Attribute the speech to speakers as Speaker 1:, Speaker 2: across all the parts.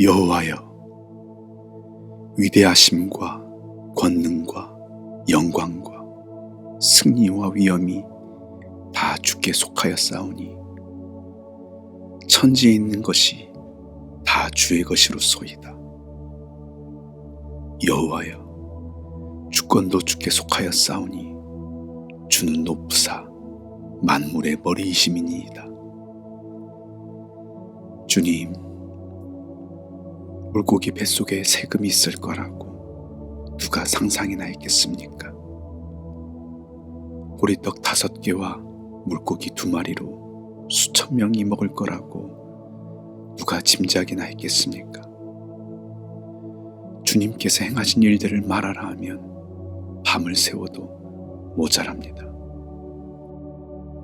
Speaker 1: 여호와여 위대하심과 권능과 영광과 승리와 위엄이 다 주께 속하였사오니 천지에 있는 것이 다 주의 것이로소이다. 여호와여 주권도 주께 속하였사오니 주는 높으사 만물의 머리이심이니이다. 주님 물고기 뱃속에 세금이 있을 거라고 누가 상상이나 했겠습니까? 보리떡 다섯 개와 물고기 두 마리로 수천 명이 먹을 거라고 누가 짐작이나 했겠습니까? 주님께서 행하신 일들을 말하라 하면 밤을 새워도 모자랍니다.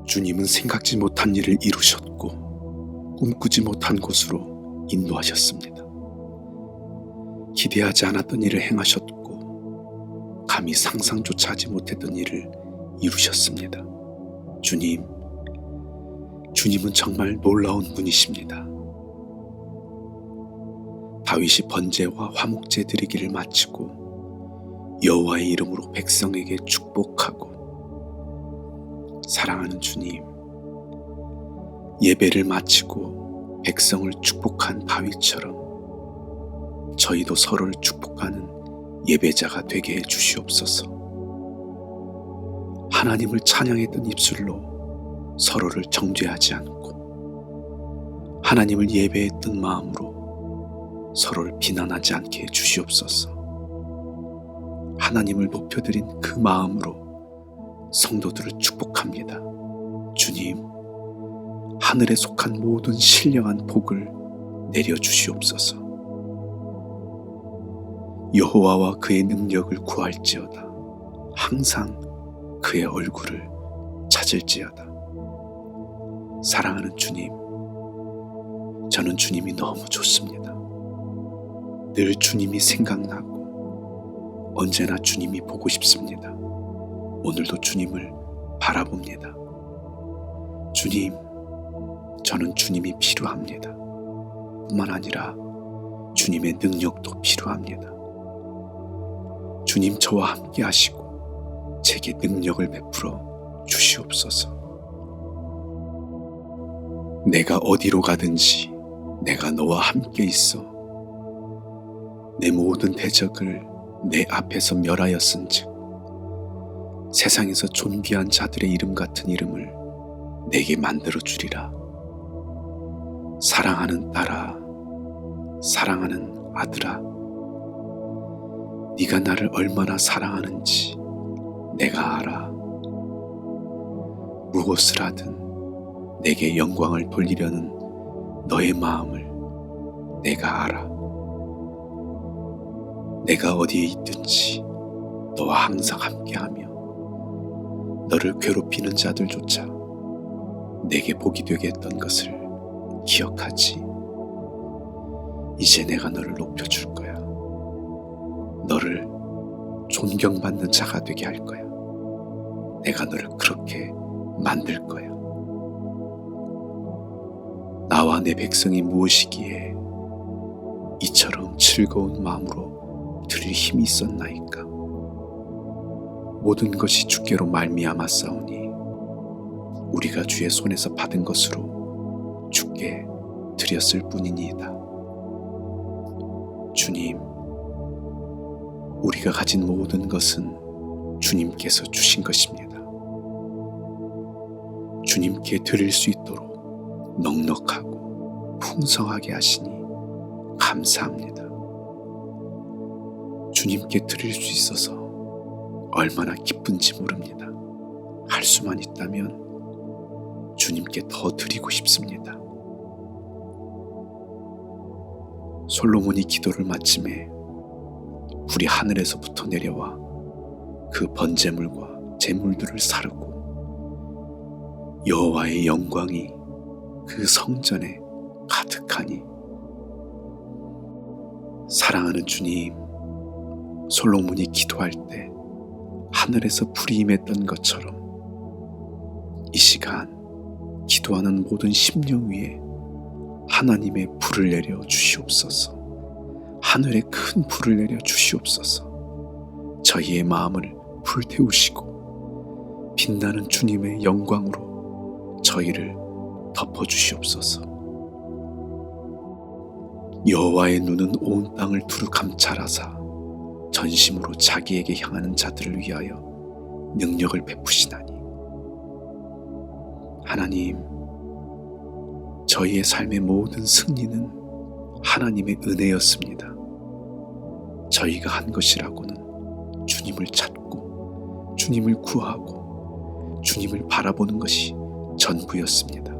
Speaker 1: 주님은 생각지 못한 일을 이루셨고 꿈꾸지 못한 곳으로 인도하셨습니다. 기대하지 않았던 일을 행하셨고 감히 상상조차 하지 못했던 일을 이루셨습니다. 주님, 주님은 정말 놀라운 분이십니다. 다윗이 번제와 화목제 드리기를 마치고 여호와의 이름으로 백성에게 축복하고 사랑하는 주님, 예배를 마치고 백성을 축복한 다윗처럼 저희도 서로를 축복하는 예배자가 되게 해 주시옵소서. 하나님을 찬양했던 입술로 서로를 정죄하지 않고 하나님을 예배했던 마음으로 서로를 비난하지 않게 해 주시옵소서. 하나님을 높여드린 그 마음으로 성도들을 축복합니다. 주님, 하늘에 속한 모든 신령한 복을 내려 주시옵소서. 여호와와 그의 능력을 구할지어다. 항상 그의 얼굴을 찾을지어다. 사랑하는 주님, 저는 주님이 너무 좋습니다. 늘 주님이 생각나고 언제나 주님이 보고 싶습니다. 오늘도 주님을 바라봅니다. 주님, 저는 주님이 필요합니다. 뿐만 아니라 주님의 능력도 필요합니다. 주님 저와 함께 하시고 제게 능력을 베풀어 주시옵소서. 내가 어디로 가든지 내가 너와 함께 있어 내 모든 대적을 내 앞에서 멸하였은즉 세상에서 존귀한 자들의 이름 같은 이름을 내게 만들어 주리라. 사랑하는 딸아, 사랑하는 아들아, 네가 나를 얼마나 사랑하는지 내가 알아. 무엇을 하든 내게 영광을 돌리려는 너의 마음을 내가 알아. 내가 어디에 있든지 너와 항상 함께하며 너를 괴롭히는 자들조차 내게 복이 되게 했던 것을 기억하지. 이제 내가 너를 높여줄 거야. 너를 존경받는 자가 되게 할 거야. 내가 너를 그렇게 만들 거야. 나와 내 백성이 무엇이기에 이처럼 즐거운 마음으로 들릴 힘이 있었나이까. 모든 것이 주께로 말미암았사오니 우리가 주의 손에서 받은 것으로 주께 드렸을 뿐이니이다. 주님, 우리가 가진 모든 것은 주님께서 주신 것입니다. 주님께 드릴 수 있도록 넉넉하고 풍성하게 하시니 감사합니다. 주님께 드릴 수 있어서 얼마나 기쁜지 모릅니다. 할 수만 있다면 주님께 더 드리고 싶습니다. 솔로몬이 기도를 마침에 불이 하늘에서부터 내려와 그 번제물과 제물들을 사르고 여호와의 영광이 그 성전에 가득하니 사랑하는 주님 솔로몬이 기도할 때 하늘에서 불이 임했던 것처럼 이 시간 기도하는 모든 심령 위에 하나님의 불을 내려 주시옵소서. 하늘에 큰 불을 내려 주시옵소서. 저희의 마음을 불태우시고 빛나는 주님의 영광으로 저희를 덮어 주시옵소서. 여호와의 눈은 온 땅을 두루 감찰하사 전심으로 자기에게 향하는 자들을 위하여 능력을 베푸시나니 하나님 저희의 삶의 모든 승리는 하나님의 은혜였습니다. 저희가 한 것이라고는 주님을 찾고 주님을 구하고 주님을 바라보는 것이 전부였습니다.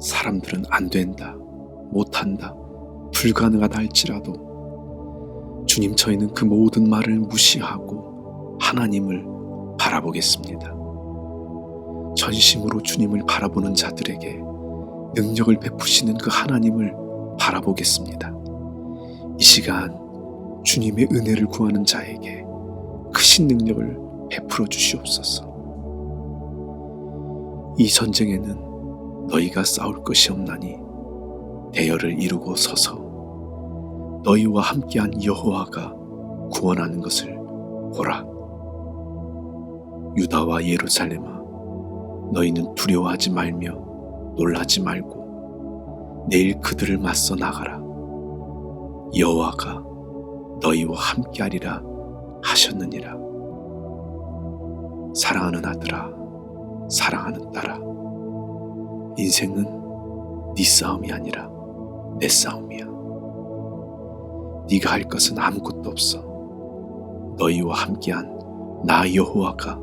Speaker 1: 사람들은 안 된다, 못한다, 불가능하다 할지라도 주님 저희는 그 모든 말을 무시하고 하나님을 바라보겠습니다. 전심으로 주님을 바라보는 자들에게 능력을 베푸시는 그 하나님을 바라보겠습니다. 이 시간 주님의 은혜를 구하는 자에게 크신 능력을 베풀어 주시옵소서. 이 전쟁에는 너희가 싸울 것이 없나니 대열을 이루고 서서 너희와 함께한 여호와가 구원하는 것을 보라. 유다와 예루살렘아, 너희는 두려워하지 말며 놀라지 말고 내일 그들을 맞서 나가라. 여호와가 너희와 함께하리라 하셨느니라. 사랑하는 아들아, 사랑하는 딸아, 인생은 네 싸움이 아니라 내 싸움이야. 네가 할 것은 아무것도 없어. 너희와 함께한 나 여호와가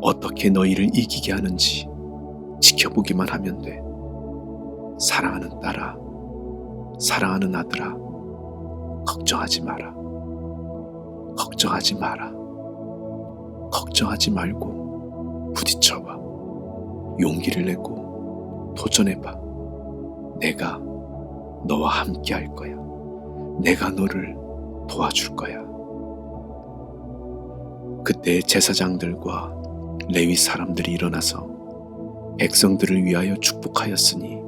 Speaker 1: 어떻게 너희를 이기게 하는지 지켜보기만 하면 돼. 사랑하는 딸아, 사랑하는 아들아, 걱정하지 마라. 걱정하지 마라. 걱정하지 말고 부딪혀봐. 용기를 내고 도전해봐. 내가 너와 함께 할 거야. 내가 너를 도와줄 거야. 그때 제사장들과 레위 사람들이 일어나서 백성들을 위하여 축복하였으니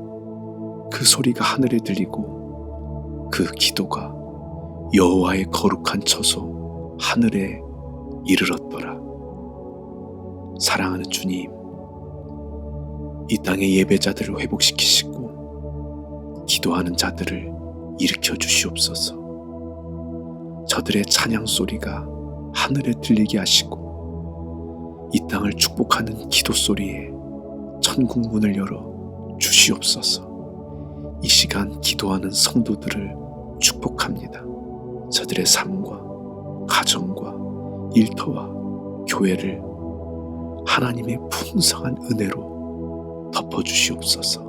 Speaker 1: 그 소리가 하늘에 들리고 그 기도가 여호와의 거룩한 처소 하늘에 이르렀더라. 사랑하는 주님, 이 땅의 예배자들을 회복시키시고 기도하는 자들을 일으켜 주시옵소서. 저들의 찬양 소리가 하늘에 들리게 하시고 이 땅을 축복하는 기도 소리에 천국 문을 열어 주시옵소서. 이 시간 기도하는 성도들을 축복합니다. 저들의 삶과 가정과 일터와 교회를 하나님의 풍성한 은혜로 덮어 주시옵소서.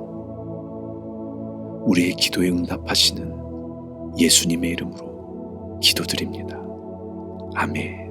Speaker 1: 우리의 기도에 응답하시는 예수님의 이름으로 기도드립니다. 아멘.